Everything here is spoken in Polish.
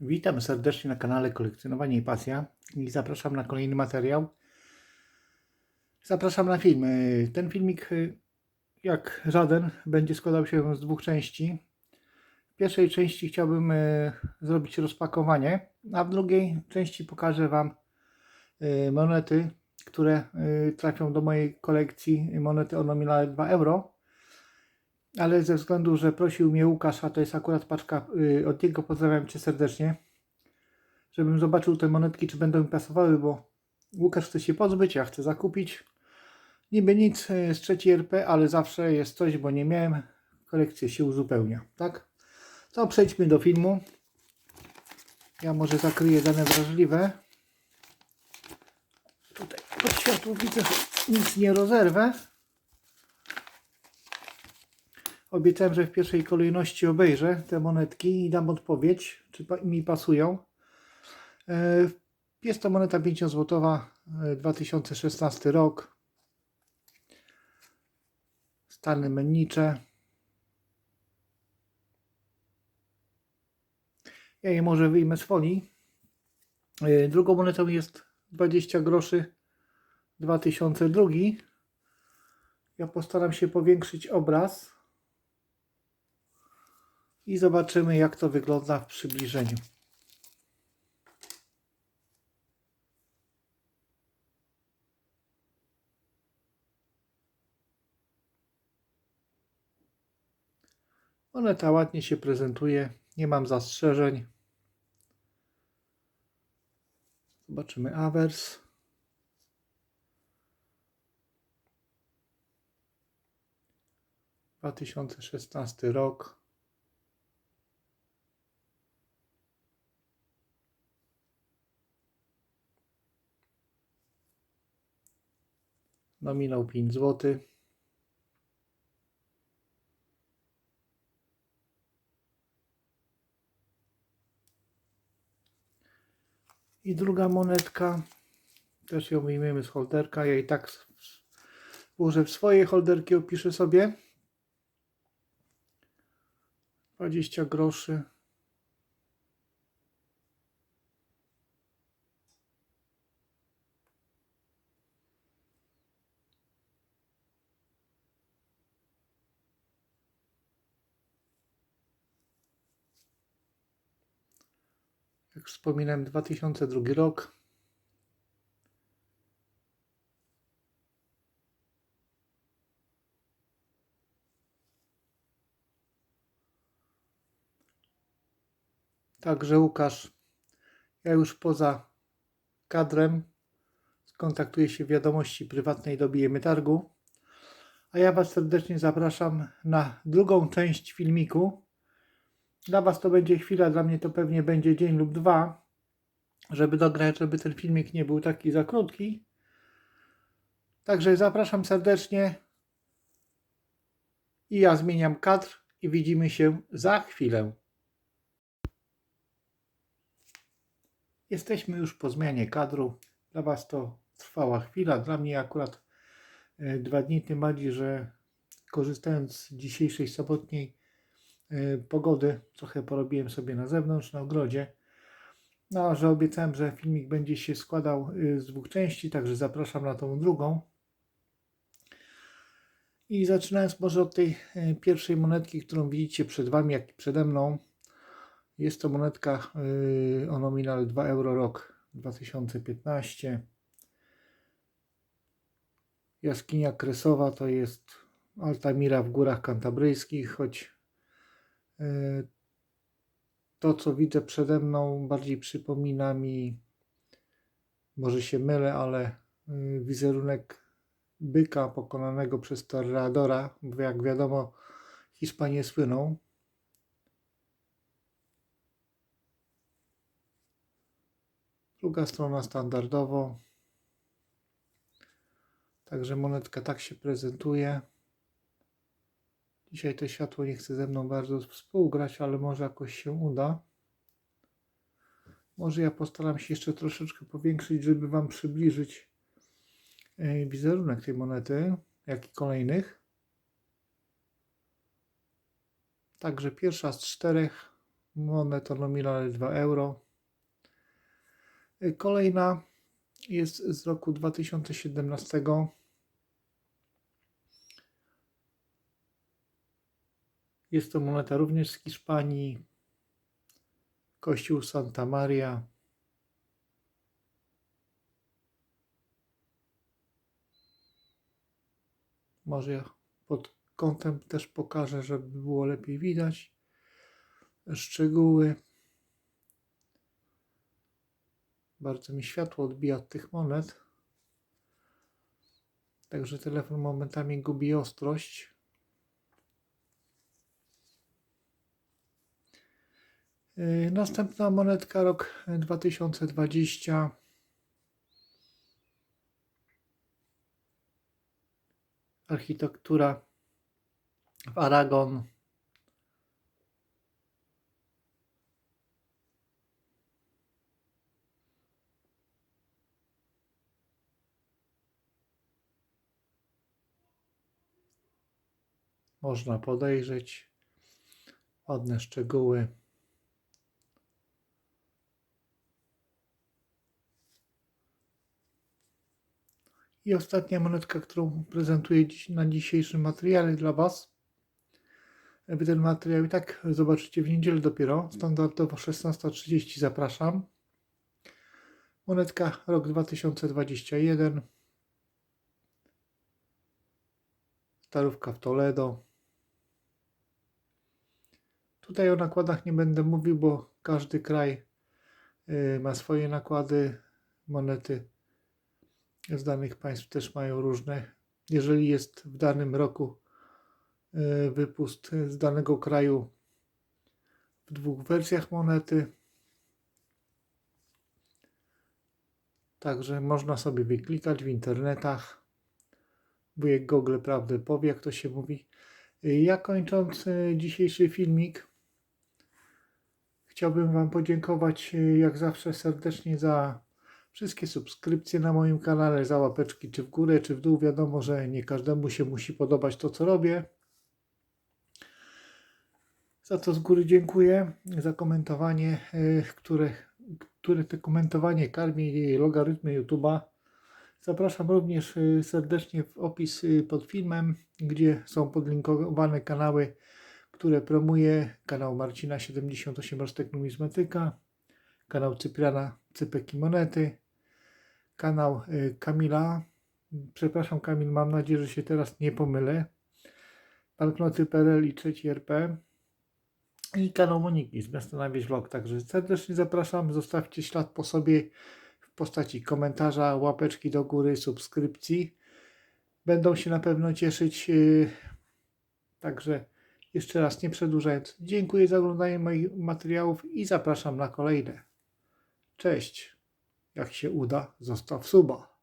Witam serdecznie na kanale Kolekcjonowanie i Pasja i zapraszam na kolejny materiał. Zapraszam na film. Ten filmik, jak żaden, będzie składał się z dwóch części. W pierwszej części chciałbym y, zrobić rozpakowanie, a w drugiej części pokażę Wam y, monety, które y, trafią do mojej kolekcji, monety o nominale 2 euro. Ale ze względu, że prosił mnie Łukasz, a to jest akurat paczka y, od niego, pozdrawiam Cię serdecznie, żebym zobaczył te monetki, czy będą mi pasowały, bo Łukasz chce się pozbyć, ja chcę zakupić. Niby nic y, z trzeciej RP, ale zawsze jest coś, bo nie miałem, kolekcja się uzupełnia, tak? To przejdźmy do filmu. Ja może zakryję dane wrażliwe. Tutaj pod światło widzę, nic nie rozerwę. Obiecałem, że w pierwszej kolejności obejrzę te monetki i dam odpowiedź, czy mi pasują. E, Jest to moneta 5 złotowa, e, 2016 rok. Stany mennicze. Ja je może wyjmę z folii. E, Drugą monetą jest 20 groszy 2002. Ja postaram się powiększyć obraz i zobaczymy jak to wygląda w przybliżeniu. Moneta ładnie się prezentuje, nie mam zastrzeżeń. Zobaczymy awers. Dwa tysiące szesnasty rok. Nominał 5 zł. I druga monetka. Też ją wyjmiemy z holderka. Ja i tak włożę w swoje holderki, opiszę sobie. 20 groszy. Jak wspominałem, 2002 rok. Także Łukasz, ja już poza kadrem skontaktuję się w wiadomości prywatnej, dobijemy targu. A ja Was serdecznie zapraszam na drugą część filmiku. Dla Was to będzie chwila, dla mnie to pewnie będzie dzień lub dwa, żeby dograć, żeby ten filmik nie był taki za krótki. Także zapraszam serdecznie i ja zmieniam kadr i widzimy się za chwilę. Jesteśmy już po zmianie kadru. Dla Was to trwała chwila, dla mnie akurat e, dwa dni, tym bardziej, że korzystając z dzisiejszej sobotniej pogody, trochę porobiłem sobie na zewnątrz, na ogrodzie. No, że obiecałem, że filmik będzie się składał e, z dwóch części, także zapraszam na tą drugą. I zaczynając może od tej e, pierwszej monetki, którą widzicie przed Wami, jak i przede mną. Jest to monetka y, o nominale 2 euro rok 2015. Jaskinia Kresowa to jest Altamira w górach kantabryjskich, choć y, to co widzę przede mną bardziej przypomina mi, może się mylę, ale y, wizerunek byka pokonanego przez Torreadora, bo jak wiadomo Hiszpanie słyną Druga strona standardowo. Także monetka tak się prezentuje. Dzisiaj to światło nie chce ze mną bardzo współgrać, ale może jakoś się uda. Może ja postaram się jeszcze troszeczkę powiększyć, żeby Wam przybliżyć e, wizerunek tej monety, jak i kolejnych. Także pierwsza z czterech Moneta nominalnie 2 euro. Y, Kolejna jest z roku 2017. Jest to moneta również z Hiszpanii. Kościół Santa Maria. Może pod kątem też pokażę, żeby było lepiej widać szczegóły. Bardzo mi światło odbija od tych monet. Także telefon momentami gubi ostrość. Następna monetka rok 2020. Architektura w Aragon. Można podejrzeć ładne szczegóły. I ostatnia monetka, którą prezentuję dziś, na dzisiejszym materiale dla Was. Wy ten materiał i tak zobaczycie w niedzielę dopiero. Standardowo 16.30 zapraszam. Monetka rok 2021. Starówka w Toledo. Tutaj o nakładach nie będę mówił, bo każdy kraj y, ma swoje nakłady. Monety z danych państw też mają różne. Jeżeli jest w danym roku y, wypust z danego kraju w dwóch wersjach monety, także można sobie wyklikać w internetach. Wujek Google prawdę powie, jak to się mówi. Y, Ja kończąc y, dzisiejszy filmik, chciałbym Wam podziękować jak zawsze serdecznie za wszystkie subskrypcje na moim kanale, za łapeczki czy w górę, czy w dół. Wiadomo, że nie każdemu się musi podobać to, co robię. Za to z góry dziękuję, za komentowanie, y, które, które to komentowanie karmi logarytmy YouTube'a. Zapraszam również y, serdecznie w opis y, pod filmem, gdzie są podlinkowane kanały, które promuję. Kanał Marcina 78 Rostek Numizmatyka, kanał Cypriana Cypek i Monety, kanał y, Kamila. Przepraszam Kamil, mam nadzieję, że się teraz nie pomylę. Banknoty.pl i trzeci RP. I kanał Moniki z Miasta na Wieś Vlog. Także serdecznie zapraszam. Zostawcie ślad po sobie w postaci komentarza, łapeczki do góry, subskrypcji. Będą się na pewno cieszyć. yy, Także jeszcze raz nie przedłużając, dziękuję za oglądanie moich materiałów i zapraszam na kolejne. Cześć. Jak się uda, zostaw suba.